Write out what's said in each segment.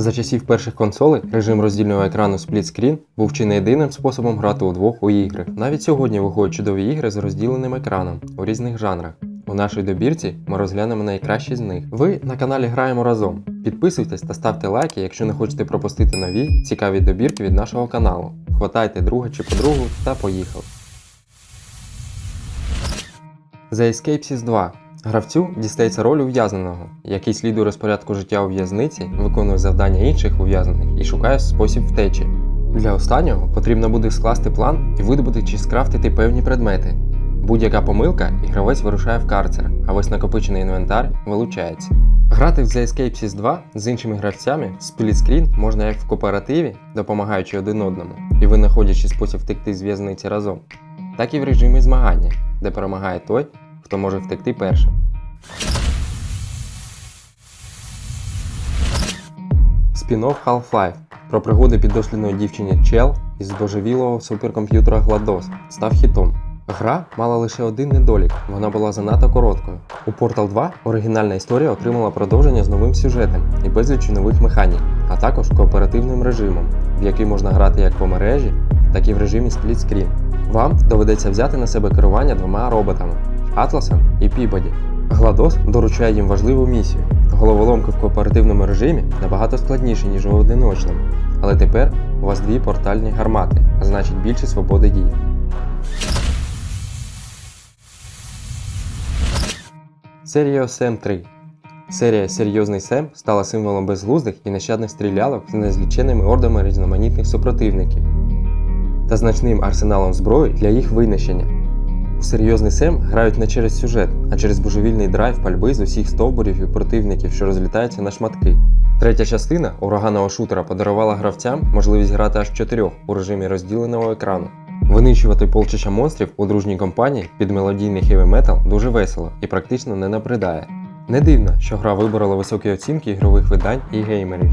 За часів перших консолей режим роздільного екрану сплітскрін був чи не єдиним способом грати удвох у ігри. Навіть сьогодні виходять чудові ігри з розділеним екраном у різних жанрах. У нашій добірці ми розглянемо найкращі з них. Ви на каналі Граємо разом. Підписуйтесь та ставте лайки, якщо не хочете пропустити нові цікаві добірки від нашого каналу. Хватайте друга чи подругу та поїхав. The Escape Sys 2. Гравцю дістається роль ув'язненого, який слідує розпорядку життя у в'язниці, виконує завдання інших ув'язнених і шукає спосіб втечі. Для останнього потрібно буде скласти план і видобути чи скрафтити певні предмети. Будь-яка помилка і гравець вирушає в карцер, а весь накопичений інвентар вилучається. Грати в The Escape Sys 2 з іншими гравцями сплітскрін можна як в кооперативі, допомагаючи один одному, і винаходячи спосіб втекти з в'язниці разом, так і в режимі змагання, де перемагає той, хто може втекти першим. Спін-офф Half-Life про пригоди піддослідної дівчині Чел із божевілого суперкомп'ютера GLaDOS став хітом. Гра мала лише один недолік, вона була занадто короткою. У Portal 2 оригінальна історія отримала продовження з новим сюжетом і безліччю нових механік, а також кооперативним режимом, в який можна грати як по мережі, так і в режимі сплітскрін. Вам доведеться взяти на себе керування двома роботами Атласом і Пібоді. Гладос доручає їм важливу місію. Головоломки в кооперативному режимі набагато складніші, ніж у одиночному. Але тепер у вас дві портальні гармати, а значить більше свободи дій. Серія Сем 3 Серія Серйозний Сем стала символом безглуздих і нещадних стрілялок з незліченими ордами різноманітних супротивників та значним арсеналом зброї для їх винищення. Серйозний Сем грають не через сюжет, а через божевільний драйв пальби з усіх стовбурів і противників, що розлітаються на шматки. Третя частина ураганного шутера подарувала гравцям можливість грати аж чотирьох у режимі розділеного екрану. Винищувати полчища монстрів у дружній компанії під мелодійний хеві метал дуже весело і практично не набридає. Не дивно, що гра виборола високі оцінки ігрових видань і геймерів.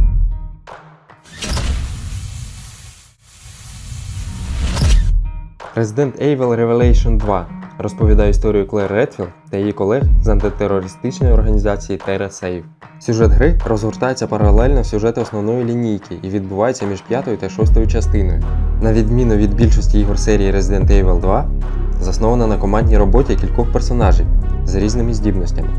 Resident Evil Revelation 2 розповідає історію Клер Редфілд та її колег з антитерористичної організації TerraSave. Сюжет гри розгортається паралельно сюжету основної лінійки і відбувається між п'ятою та шостою частиною. На відміну від більшості ігор серії Resident Evil 2, заснована на командній роботі кількох персонажів з різними здібностями.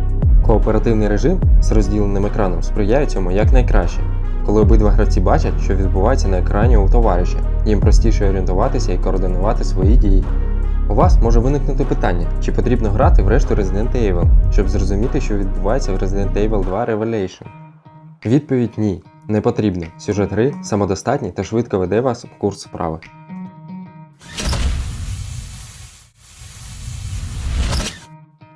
Кооперативний режим з розділеним екраном сприяє цьому якнайкраще. Коли обидва гравці бачать, що відбувається на екрані у товариша, їм простіше орієнтуватися і координувати свої дії. У вас може виникнути питання, чи потрібно грати в решту Resident Evil, щоб зрозуміти, що відбувається в Resident Evil 2 Revelation. Відповідь ні, не потрібно. Сюжет гри самодостатній та швидко веде вас в курс справи.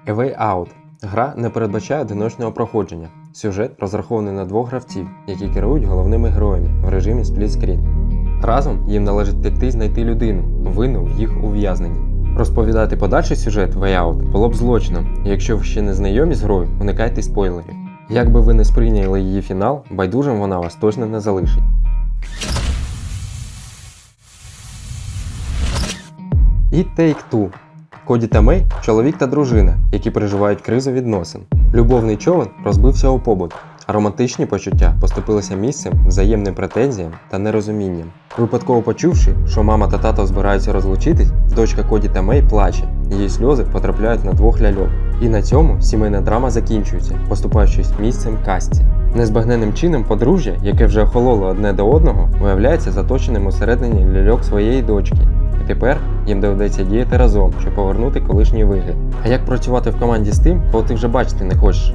A Way Out. Гра не передбачає одиночного проходження. Сюжет розрахований на двох гравців, які керують головними героями в режимі сплітскрін. Разом їм належить втекти і знайти людину, винну в їх ув'язненні. Розповідати подальший сюжет Way Out було б злочином, і якщо ви ще не знайомі з грою, уникайте спойлерів. Як би ви не сприйняли її фінал, байдужим вона вас точно не залишить. І Take Two. Коді та Мей – чоловік та дружина, які переживають кризу відносин. Любовний човен розбився у побут, а романтичні почуття поступилися місцем взаємним претензіям та нерозумінням. Випадково почувши, що мама та тато збираються розлучитись, дочка Коді та Мей плаче, її сльози потрапляють на двох ляльок. І на цьому сімейна драма закінчується, поступаючись місцем касті. Незбагненним чином подружжя, яке вже охололо одне до одного, виявляється заточеним усередині ляльок своєї дочки. І тепер їм доведеться діяти разом, щоб повернути колишній вигляд. А як працювати в команді з тим, кого ти вже бачити не хочеш?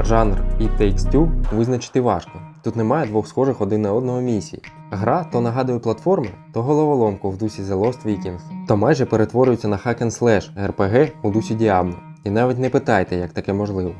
Жанр It Takes Two визначити важко. Тут немає двох схожих один на одного місій. Гра то нагадує платформи, то головоломку в дусі The Lost Vikings, то майже перетворюється на hack and slash RPG у дусі Diablo. І навіть не питайте, як таке можливо.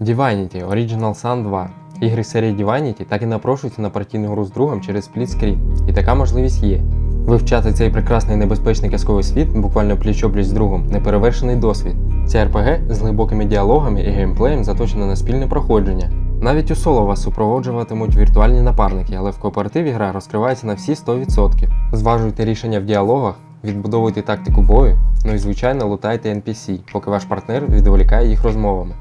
Divinity Original Sun 2. Ігри серії Divinity так і напрошуються на партійну гру з другом через сплітскрін, і така можливість є. Вивчати цей прекрасний небезпечний казковий світ буквально пліч-опліч з другом неперевершений досвід. Ця RPG з глибокими діалогами і геймплеєм заточена на спільне проходження. Навіть у соло вас супроводжуватимуть віртуальні напарники, але в кооперативі гра розкривається на всі 100%. Зважуйте рішення в діалогах, відбудовуйте тактику бою, ну і звичайно лутайте NPC, поки ваш партнер відволікає їх розмовами.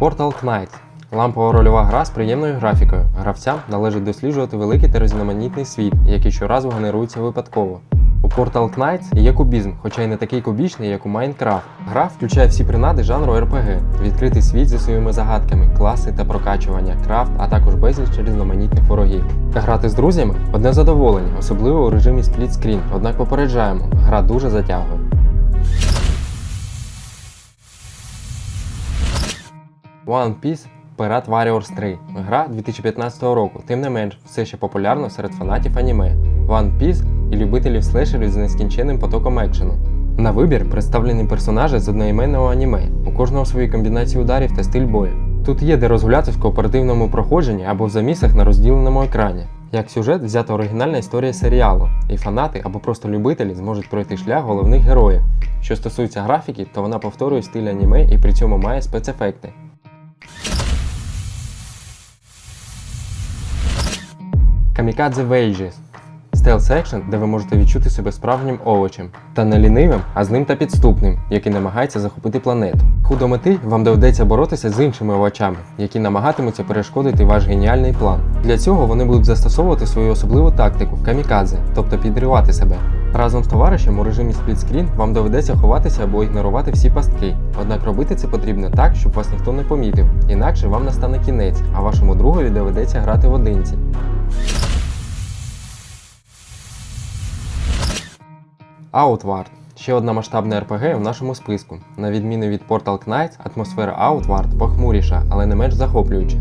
Portal Knights лампова рольова гра з приємною графікою. Гравцям належить досліджувати великий та різноманітний світ, який щоразу генерується випадково. У Portal Knights є кубізм, хоча й не такий кубічний, як у Minecraft. Гра включає всі принади жанру RPG, відкритий світ зі своїми загадками, класи та прокачування, крафт, а також безліч різноманітних ворогів. Грати з друзями одне задоволення, особливо у режимі сплітскрін, однак попереджаємо, гра дуже затягує. One Piece Pirate Warriors 3. Гра 2015 року, тим не менш, все ще популярна серед фанатів аніме. One Piece і любителів слешерів з нескінченним потоком екшену. На вибір представлені персонажі з одноіменного аніме, у кожного свої комбінації ударів та стиль бою. Тут є де розгулятись в кооперативному проходженні або в замісах на розділеному екрані. Як сюжет взята оригінальна історія серіалу, і фанати або просто любителі зможуть пройти шлях головних героїв. Що стосується графіки, то вона повторює стиль аніме і при цьому має спецефекти. Kamikaze Wages стелс екшен, де ви можете відчути себе справжнім овочем, та не лінивим, а з ним та підступним, який намагається захопити планету. Худо мети вам доведеться боротися з іншими овочами, які намагатимуться перешкодити ваш геніальний план. Для цього вони будуть застосовувати свою особливу тактику камікадзе, тобто підривати себе. Разом з товаришем у режимі сплітскрін вам доведеться ховатися або ігнорувати всі пастки. Однак робити це потрібно так, щоб вас ніхто не помітив, інакше вам настане кінець, а вашому другові доведеться грати в одинці. Outward ще одна масштабна RPG в нашому списку. На відміну від Portal Knights, атмосфера Outward похмуріша, але не менш захоплююча.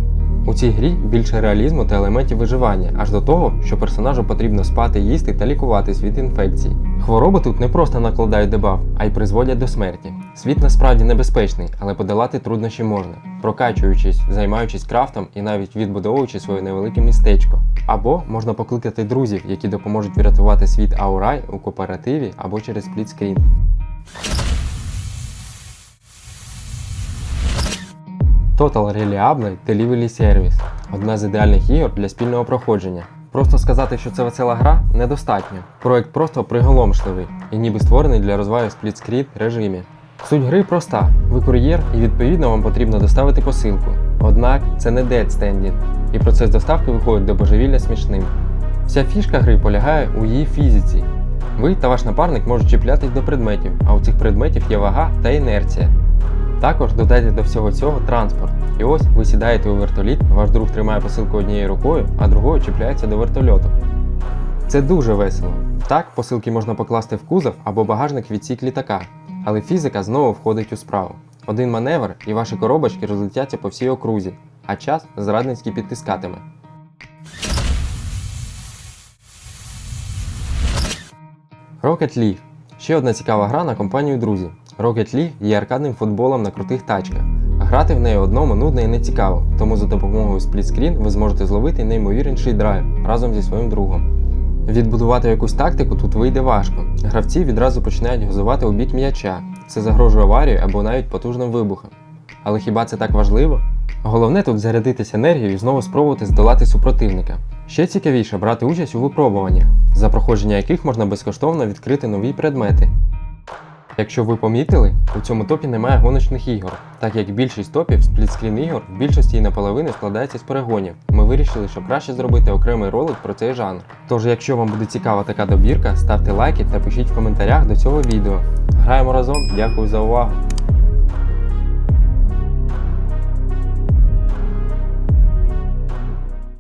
У цій грі більше реалізму та елементів виживання, аж до того, що персонажу потрібно спати, їсти та лікуватись від інфекцій. Хвороби тут не просто накладають дебаф, а й призводять до смерті. Світ насправді небезпечний, але подолати труднощі можна, прокачуючись, займаючись крафтом і навіть відбудовуючи своє невелике містечко. Або можна покликати друзів, які допоможуть врятувати світ Аурай у кооперативі або через сплітскрін. Total Reliable Delivery Service одна з ідеальних ігор для спільного проходження. Просто сказати, що це весела гра, недостатньо. Проект просто приголомшливий і ніби створений для розваги сплітскрін режимі. Суть гри проста: ви кур'єр і відповідно вам потрібно доставити посилку. Однак це не Standing, і процес доставки виходить до божевілля смішним. Вся фішка гри полягає у її фізиці. Ви та ваш напарник можуть чіплятись до предметів, а у цих предметів є вага та інерція. Також додайте до всього цього транспорт. І ось ви сідаєте у вертоліт, ваш друг тримає посилку однією рукою, а другою чіпляється до вертольоту. Це дуже весело. Так, посилки можна покласти в кузов або багажник відсік літака, але фізика знову входить у справу. Один маневр і ваші коробочки розлетяться по всій окрузі, а час зрадницький підтискатиме. Rocket League ще одна цікава гра на компанію друзів. Rocket League є аркадним футболом на крутих тачках. Грати в неї одному нудно і не цікаво, тому за допомогою сплітскрін ви зможете зловити неймовірніший драйв разом зі своїм другом. Відбудувати якусь тактику тут вийде важко. Гравці відразу починають газувати у бік м'яча. Це загрожує аварією або навіть потужним вибухом. Але хіба це так важливо? Головне тут зарядитися енергією і знову спробувати здолати супротивника. Ще цікавіше брати участь у випробуваннях, за проходження яких можна безкоштовно відкрити нові предмети. Якщо ви помітили, у цьому топі немає гоночних ігор, так як більшість топів сплітскрін ігор в більшості і наполовину складається з перегонів. Ми вирішили, що краще зробити окремий ролик про цей жанр. Тож, якщо вам буде цікава така добірка, ставте лайки та пишіть в коментарях до цього відео. Граємо разом, дякую за увагу!